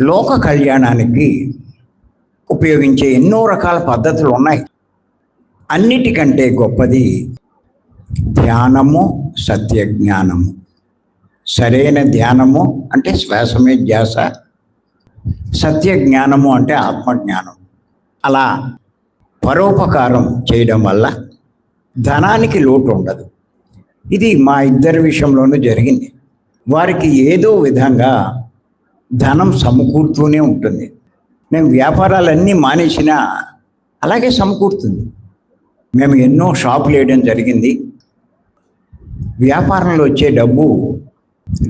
లోక కళ్యాణానికి ఉపయోగించే ఎన్నో రకాల పద్ధతులు ఉన్నాయి. అన్నిటికంటే గొప్పది ధ్యానము సత్య జ్ఞానము సరైన ధ్యానము అంటే శ్వాసమే ధ్యాస సత్య జ్ఞానము అంటే ఆత్మజ్ఞానం. అలా పరోపకారం చేయడం వల్ల ధనానికి లోటు ఉండదు. ఇది మా ఇద్దరి విషయంలోనూ జరిగింది. వారికి ఏదో విధంగా ధనం సమకూరుతూనే ఉంటుంది. మేము వ్యాపారాలన్నీ మానేసినా అలాగే సమకూరుతుంది. మేము ఎన్నో షాపులు వేయడం జరిగింది. వ్యాపారంలో వచ్చే డబ్బు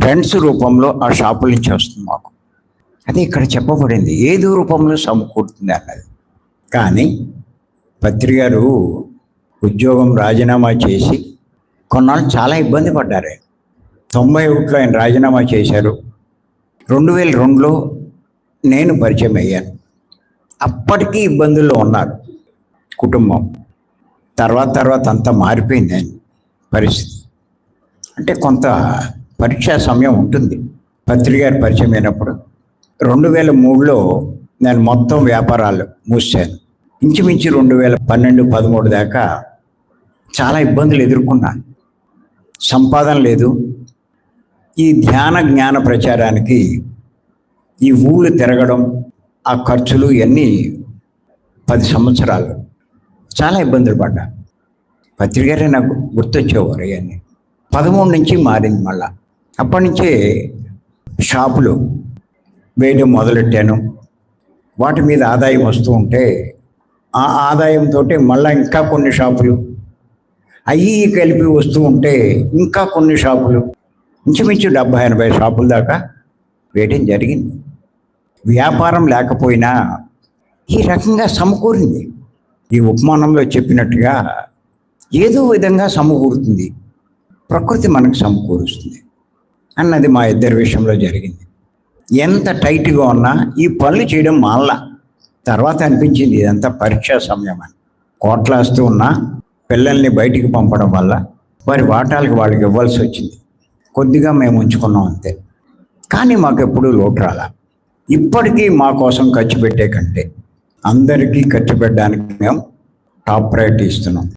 రెంట్స్ రూపంలో ఆ షాపుల నుంచి వస్తుంది మాకు. అదే ఇక్కడ చెప్పబడింది. ఏదో రూపంలో సమకూరుతుంది అన్నది. కానీ పత్రి గారు ఉద్యోగం రాజీనామా చేసి కొన్నాళ్ళు చాలా ఇబ్బంది పడ్డారు. తొంభై ఒకటిలో ఆయన రాజీనామా చేశారు. రెండు వేల రెండులో నేను పరిచయం అయ్యాను. అప్పటికీ ఇబ్బందుల్లో ఉన్నారు కుటుంబం. తర్వాత తర్వాత అంతా మారిపోయింది ఆయన పరిస్థితి. అంటే కొంత పరీక్షా సమయం ఉంటుంది. పత్రికారి పరిచయం అయినప్పుడు. రెండు వేల మూడులో నేను మొత్తం వ్యాపారాలు మూసాను ఇంచుమించు రెండు వేల పన్నెండు పదమూడు దాకా చాలా ఇబ్బందులు ఎదుర్కొన్నాను. సంపాదన లేదు. ఈ ధ్యాన జ్ఞాన ప్రచారానికి ఈ ఊళ్ళు తిరగడం ఆ ఖర్చులు ఇవన్నీ పది సంవత్సరాలు. చాలా ఇబ్బందులు పడ్డా. పత్రికారే నాకు గుర్తొచ్చేవారు ఇవన్నీ. పదమూడు నుంచి మారింది మళ్ళా. అప్పటి నుంచే షాపులు వేయడం మొదలెట్టాను. వాటి మీద ఆదాయం వస్తూ ఉంటే ఆ ఆదాయంతో మళ్ళీ ఇంకా కొన్ని షాపులు. అయ్యి కలిపి వస్తూ ఉంటే ఇంకా కొన్ని షాపులు. ఇంచుమించు డెబ్బై ఎనభై షాపుల దాకా వేయడం జరిగింది. వ్యాపారం లేకపోయినా ఈ రకంగా సమకూరింది. ఈ ఉపమానంలో చెప్పినట్టుగా ఏదో విధంగా సమకూరుతుంది. ప్రకృతి మనకు సమకూరుస్తుంది అన్నది మా ఇద్దరి విషయంలో జరిగింది. ఎంత టైట్గా ఉన్నా ఈ పనులు చేయడం మాల్లా తర్వాత అనిపించింది ఇదంతా పరీక్షా సమయం అని. కోట్లాస్తూ ఉన్నా పిల్లల్ని బయటికి పంపడం వల్ల వారి వాటాలకు వాళ్ళకి ఇవ్వాల్సి వచ్చింది. కొద్దిగా మేము ఉంచుకున్నాం అంతే. కానీ మాకు ఎప్పుడూ లోటు రాలా. ఇప్పటికీ మా కోసం ఖర్చు పెట్టే కంటే అందరికీ ఖర్చు పెట్టడానికి మేము టాప్ ప్రయారిటీ ఇస్తున్నాం.